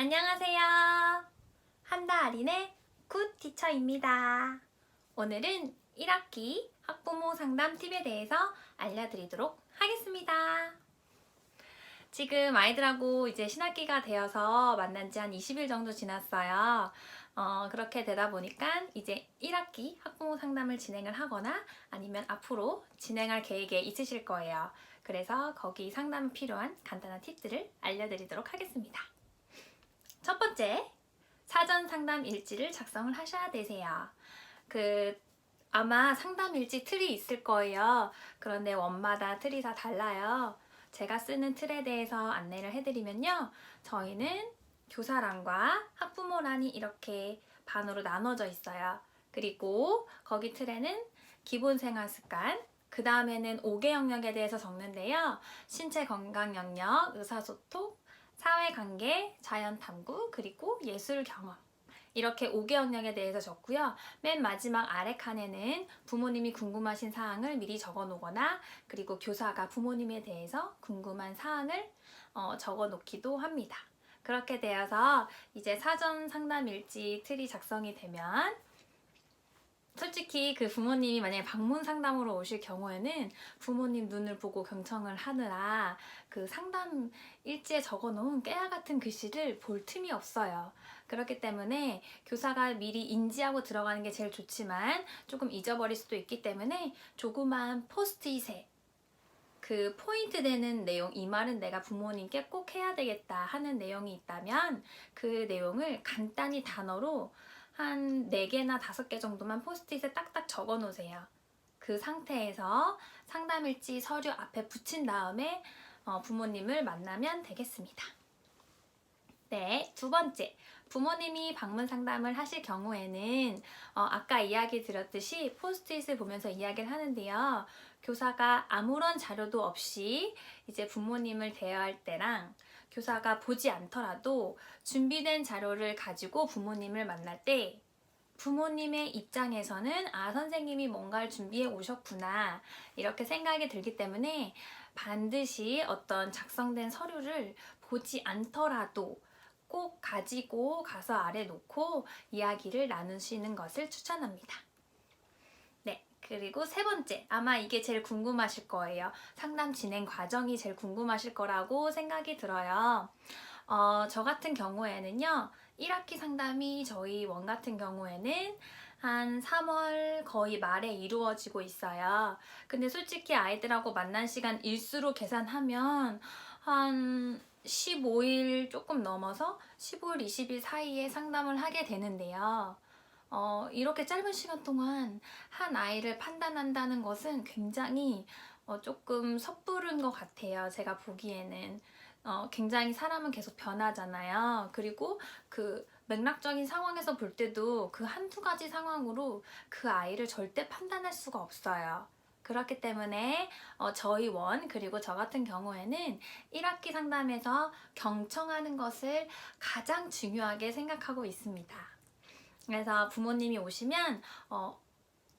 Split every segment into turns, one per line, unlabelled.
안녕하세요. 한다 아린의 굿 티처입니다. 오늘은 1학기 학부모 상담 팁에 대해서 알려드리도록 하겠습니다. 지금 아이들하고 이제 신학기가 되어서 만난 지 한 20일 정도 지났어요. 어, 그렇게 되다 보니까 이제 1학기 학부모 상담을 진행을 하거나 아니면 앞으로 진행할 계획에 있으실 거예요. 그래서 거기 상담 필요한 간단한 팁들을 알려드리도록 하겠습니다. 첫 번째, 사전 상담 일지를 작성을 하셔야 되세요. 그 아마 상담 일지 틀이 있을 거예요. 그런데 원마다 틀이 다 달라요. 제가 쓰는 틀에 대해서 안내를 해드리면요. 저희는 교사란과 학부모란이 이렇게 반으로 나눠져 있어요. 그리고 거기 틀에는 기본 생활 습관, 그 다음에는 5개 영역에 대해서 적는데요. 신체 건강 영역, 의사소통, 사회관계, 자연탐구, 그리고 예술 경험. 이렇게 5개 영역에 대해서 적고요. 맨 마지막 아래 칸에는 부모님이 궁금하신 사항을 미리 적어 놓거나 그리고 교사가 부모님에 대해서 궁금한 사항을 어, 적어 놓기도 합니다. 그렇게 되어서 이제 사전 상담 일지 틀이 작성이 되면 솔직히 그 부모님이 만약에 방문 상담으로 오실 경우에는 부모님 눈을 보고 경청을 하느라 그 상담 일지에 적어 놓은 깨알 같은 글씨를 볼 틈이 없어요. 그렇기 때문에 교사가 미리 인지하고 들어가는 게 제일 좋지만 조금 잊어버릴 수도 있기 때문에 조그만 포스트잇에 그 포인트 되는 내용, 이 말은 내가 부모님께 꼭 해야 되겠다 하는 내용이 있다면 그 내용을 간단히 단어로 한 4개나 5개 정도만 포스트잇에 딱딱 적어 놓으세요. 그 상태에서 상담일지 서류 앞에 붙인 다음에 어, 부모님을 만나면 되겠습니다. 네, 두 번째. 부모님이 방문 상담을 하실 경우에는 어, 아까 이야기 드렸듯이 포스트잇을 보면서 이야기를 하는데요. 교사가 아무런 자료도 없이 이제 부모님을 대화할 때랑 교사가 보지 않더라도 준비된 자료를 가지고 부모님을 만날 때 부모님의 입장에서는 아 선생님이 뭔가를 준비해 오셨구나 이렇게 생각이 들기 때문에 반드시 어떤 작성된 서류를 보지 않더라도 꼭 가지고 가서 아래 놓고 이야기를 나누시는 것을 추천합니다. 네, 그리고 세 번째, 아마 이게 제일 궁금하실 거예요. 상담 진행 과정이 제일 궁금하실 거라고 생각이 들어요. 어, 저 같은 경우에는요, 1학기 상담이 저희 원 같은 경우에는 한 3월 거의 말에 이루어지고 있어요. 근데 솔직히 아이들하고 만난 시간 일수로 계산하면 한 15일 조금 넘어서 15일, 20일 사이에 상담을 하게 되는데요. 어, 이렇게 짧은 시간 동안 한 아이를 판단한다는 것은 굉장히 어, 조금 섣부른 것 같아요. 제가 보기에는. 어, 굉장히 사람은 계속 변하잖아요. 그리고 그 맥락적인 상황에서 볼 때도 그 한두 가지 상황으로 그 아이를 절대 판단할 수가 없어요. 그렇기 때문에 어, 저희 원 그리고 저 같은 경우에는 1학기 상담에서 경청하는 것을 가장 중요하게 생각하고 있습니다. 그래서 부모님이 오시면 어,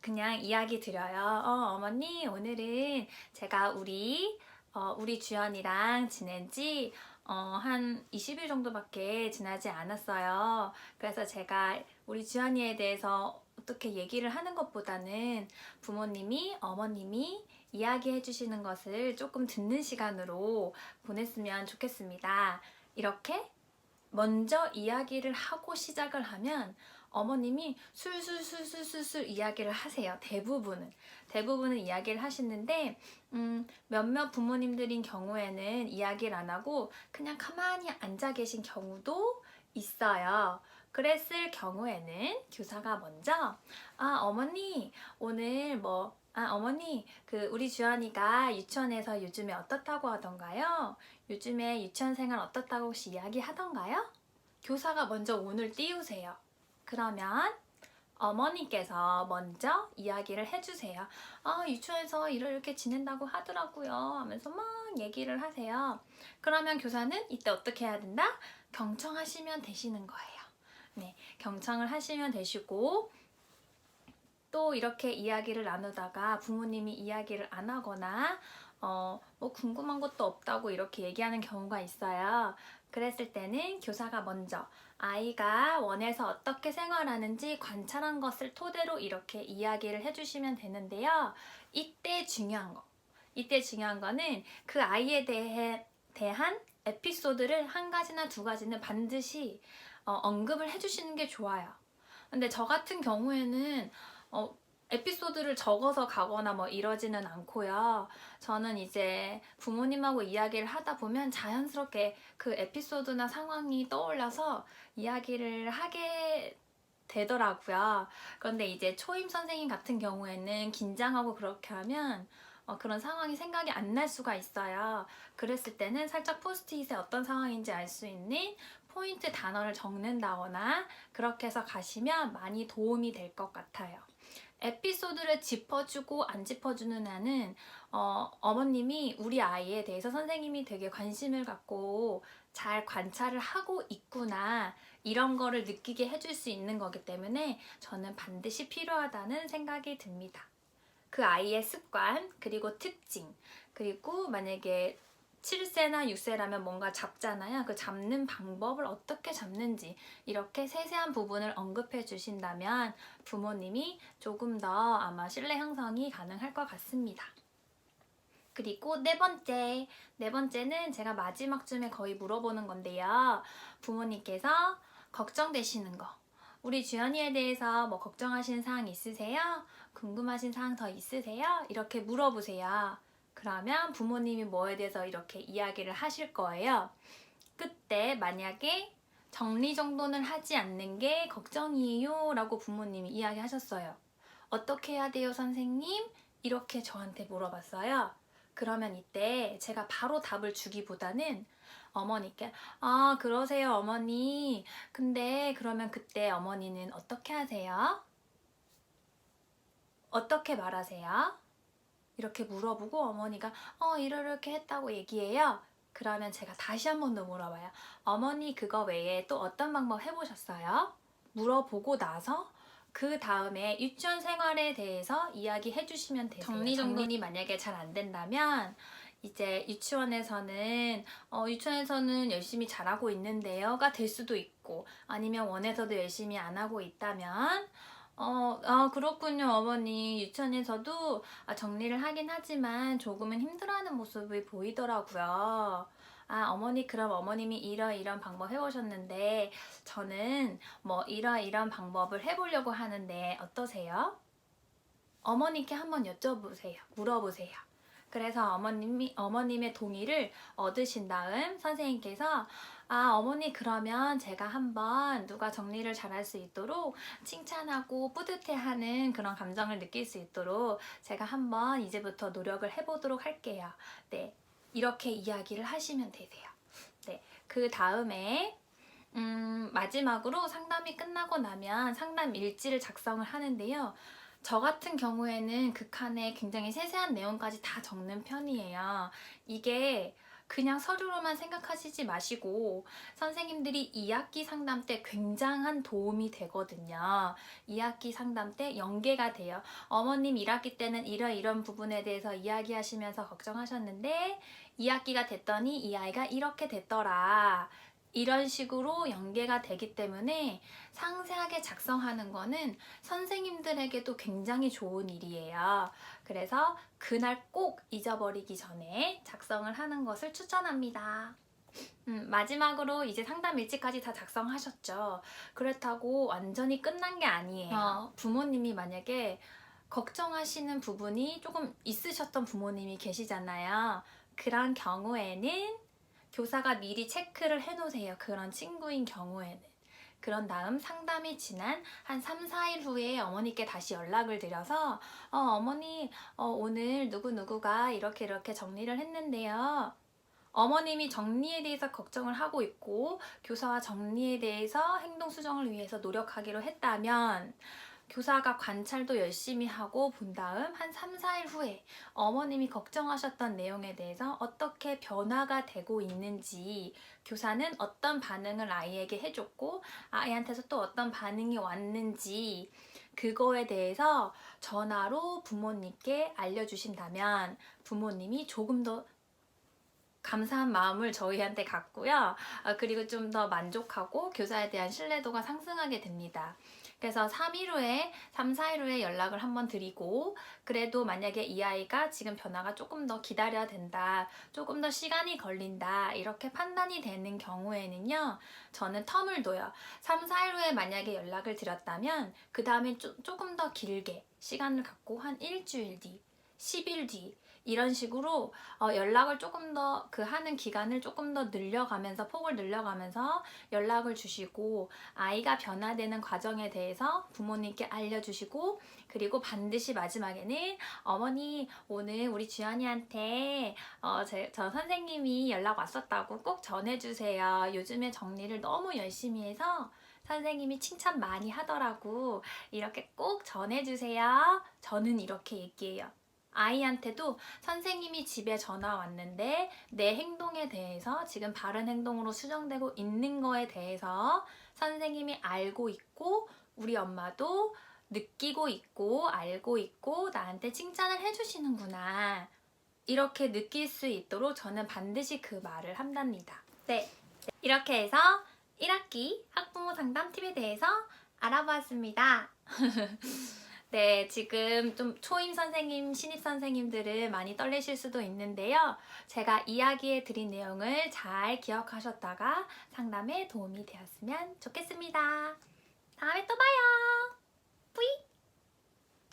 그냥 이야기 드려요. 어, 어머니 오늘은 제가 우리 어, 우리 주연이랑 지낸 지 어, 한 20일 정도밖에 지나지 않았어요. 그래서 제가 우리 주연이에 대해서 어떻게 얘기를 하는 것보다는 부모님이, 어머님이 이야기해 주시는 것을 조금 듣는 시간으로 보냈으면 좋겠습니다. 이렇게 먼저 이야기를 하고 시작을 하면 어머님이 술술술술술술 이야기를 하세요. 대부분은. 대부분은 이야기를 하시는데, 음, 몇몇 부모님들인 경우에는 이야기를 안 하고 그냥 가만히 앉아 계신 경우도 있어요. 그랬을 경우에는 교사가 먼저, 아, 어머니, 오늘 뭐, 아, 어머니, 그, 우리 주연이가 유치원에서 요즘에 어떻다고 하던가요? 요즘에 유치원 생활 어떻다고 혹시 이야기 하던가요? 교사가 먼저 오늘 띄우세요. 그러면 어머니께서 먼저 이야기를 해주세요. 아, 유치원에서 일을 이렇게 지낸다고 하더라고요. 하면서 막 얘기를 하세요. 그러면 교사는 이때 어떻게 해야 된다? 경청하시면 되시는 거예요. 네, 경청을 하시면 되시고, 또 이렇게 이야기를 나누다가 부모님이 이야기를 안 하거나 어, 뭐 궁금한 것도 없다고 이렇게 얘기하는 경우가 있어요. 그랬을 때는 교사가 먼저 아이가 원에서 어떻게 생활하는지 관찰한 것을 토대로 이렇게 이야기를 해주시면 되는데요. 이때 중요한 거. 이때 중요한 거는 그 아이에 대해, 대한 에피소드를 한 가지나 두 가지는 반드시 어, 언급을 해주시는 게 좋아요. 근데 저 같은 경우에는 어, 에피소드를 적어서 가거나 뭐 이러지는 않고요. 저는 이제 부모님하고 이야기를 하다 보면 자연스럽게 그 에피소드나 상황이 떠올라서 이야기를 하게 되더라고요. 그런데 이제 초임 선생님 같은 경우에는 긴장하고 그렇게 하면 어, 그런 상황이 생각이 안 날 수가 있어요. 그랬을 때는 살짝 포스트잇에 어떤 상황인지 알 수 있는 포인트 단어를 적는다거나 그렇게 해서 가시면 많이 도움이 될 것 같아요. 에피소드를 짚어주고 안 짚어주는 애는 어, 어머님이 우리 아이에 대해서 선생님이 되게 관심을 갖고 잘 관찰을 하고 있구나 이런 거를 느끼게 해줄 수 있는 거기 때문에 저는 반드시 필요하다는 생각이 듭니다. 그 아이의 습관 그리고 특징 그리고 만약에 7세나 6세라면 뭔가 잡잖아요. 그 잡는 방법을 어떻게 잡는지 이렇게 세세한 부분을 언급해 주신다면 부모님이 조금 더 아마 신뢰 형성이 가능할 것 같습니다. 그리고 네 번째, 네 번째는 제가 마지막쯤에 거의 물어보는 건데요. 부모님께서 걱정되시는 거. 우리 주연이에 대해서 뭐 걱정하시는 사항 있으세요? 궁금하신 사항 더 있으세요? 이렇게 물어보세요. 그러면 부모님이 뭐에 대해서 이렇게 이야기를 하실 거예요. 그때 만약에 정리정돈을 하지 않는 게 걱정이에요 라고 부모님이 이야기하셨어요. 어떻게 해야 돼요, 선생님? 이렇게 저한테 물어봤어요. 그러면 이때 제가 바로 답을 주기보다는 어머니께, 아, 그러세요, 어머니. 근데 그러면 그때 어머니는 어떻게 하세요? 어떻게 말하세요? 이렇게 물어보고 어머니가 어 이렇게 했다고 얘기해요. 그러면 제가 다시 한 번 더 물어봐요. 어머니 그거 외에 또 어떤 방법 해보셨어요? 물어보고 나서 그 다음에 유치원 생활에 대해서 이야기해 주시면 되세요. 정리정돈이 만약에 잘 안 된다면 이제 유치원에서는 어, 유치원에서는 열심히 잘하고 있는데요가 될 수도 있고 아니면 원에서도 열심히 안 하고 있다면 어, 아, 그렇군요, 어머니. 유치원에서도 아, 정리를 하긴 하지만 조금은 힘들어하는 모습이 보이더라고요. 아, 어머니, 그럼 어머님이 이러이런 방법 해보셨는데, 저는 뭐 이러이런 방법을 해보려고 하는데, 어떠세요? 어머니께 한번 여쭤보세요. 물어보세요. 그래서 어머님이, 어머님의 동의를 얻으신 다음 선생님께서 아, 어머니 그러면 제가 한번 누가 정리를 잘할 수 있도록 칭찬하고 뿌듯해하는 그런 감정을 느낄 수 있도록 제가 한번 이제부터 노력을 해보도록 할게요. 네. 이렇게 이야기를 하시면 되세요. 네. 그 다음에 음, 마지막으로 상담이 끝나고 나면 상담 일지를 작성을 하는데요. 저 같은 경우에는 그 칸에 굉장히 세세한 내용까지 다 적는 편이에요. 이게 그냥 서류로만 생각하시지 마시고 선생님들이 2학기 상담 때 굉장한 도움이 되거든요. 2학기 상담 때 연계가 돼요. 어머님 1학기 때는 이런 이런 부분에 대해서 이야기하시면서 걱정하셨는데 2학기가 됐더니 이 아이가 이렇게 됐더라. 이런 식으로 연계가 되기 때문에 상세하게 작성하는 거는 선생님들에게도 굉장히 좋은 일이에요. 그래서 그날 꼭 잊어버리기 전에 작성을 하는 것을 추천합니다. 음, 마지막으로 이제 상담 일지까지 다 작성하셨죠. 그렇다고 완전히 끝난 게 아니에요. 어, 부모님이 만약에 걱정하시는 부분이 조금 있으셨던 부모님이 계시잖아요. 그런 경우에는 교사가 미리 체크를 해놓으세요. 그런 친구인 경우에는. 그런 다음 상담이 지난 한 3, 4일 후에 어머니께 다시 연락을 드려서 어, 어머니 어, 오늘 누구누구가 이렇게 이렇게 정리를 했는데요. 어머님이 정리에 대해서 걱정을 하고 있고 교사와 정리에 대해서 행동 수정을 위해서 노력하기로 했다면 교사가 관찰도 열심히 하고 본 다음 한 3, 4일 후에 어머님이 걱정하셨던 내용에 대해서 어떻게 변화가 되고 있는지 교사는 어떤 반응을 아이에게 해줬고 아이한테서 또 어떤 반응이 왔는지 그거에 대해서 전화로 부모님께 알려주신다면 부모님이 조금 더 감사한 마음을 저희한테 갖고요. 아, 그리고 좀 더 만족하고 교사에 대한 신뢰도가 상승하게 됩니다. 그래서 3일 후에, 3, 4일 후에 연락을 한번 드리고, 그래도 만약에 이 아이가 지금 변화가 조금 더 기다려야 된다, 조금 더 시간이 걸린다, 이렇게 판단이 되는 경우에는요, 저는 텀을 둬요. 3, 4일 후에 만약에 연락을 드렸다면, 그 다음에 조금 더 길게 시간을 갖고 한 일주일 뒤, 10일 뒤, 이런 식으로 어, 연락을 조금 더 그 하는 기간을 조금 더 늘려가면서 폭을 늘려가면서 연락을 주시고 아이가 변화되는 과정에 대해서 부모님께 알려주시고 그리고 반드시 마지막에는 어머니 오늘 우리 주연이한테 어, 제, 저 선생님이 연락 왔었다고 꼭 전해주세요. 요즘에 정리를 너무 열심히 해서 선생님이 칭찬 많이 하더라고. 이렇게 꼭 전해주세요. 저는 이렇게 얘기해요. 아이한테도 선생님이 집에 전화 왔는데 내 행동에 대해서 지금 바른 행동으로 수정되고 있는 거에 대해서 선생님이 알고 있고 우리 엄마도 느끼고 있고 알고 있고 나한테 칭찬을 해주시는구나. 이렇게 느낄 수 있도록 저는 반드시 그 말을 한답니다. 네. 이렇게 해서 1학기 학부모 상담 팁에 대해서 알아보았습니다. 네, 지금 좀 초임 선생님, 신입 선생님들은 많이 떨리실 수도 있는데요. 제가 이야기해 드린 내용을 잘 기억하셨다가 상담에 도움이 되었으면 좋겠습니다. 다음에 또 봐요. 뿌이!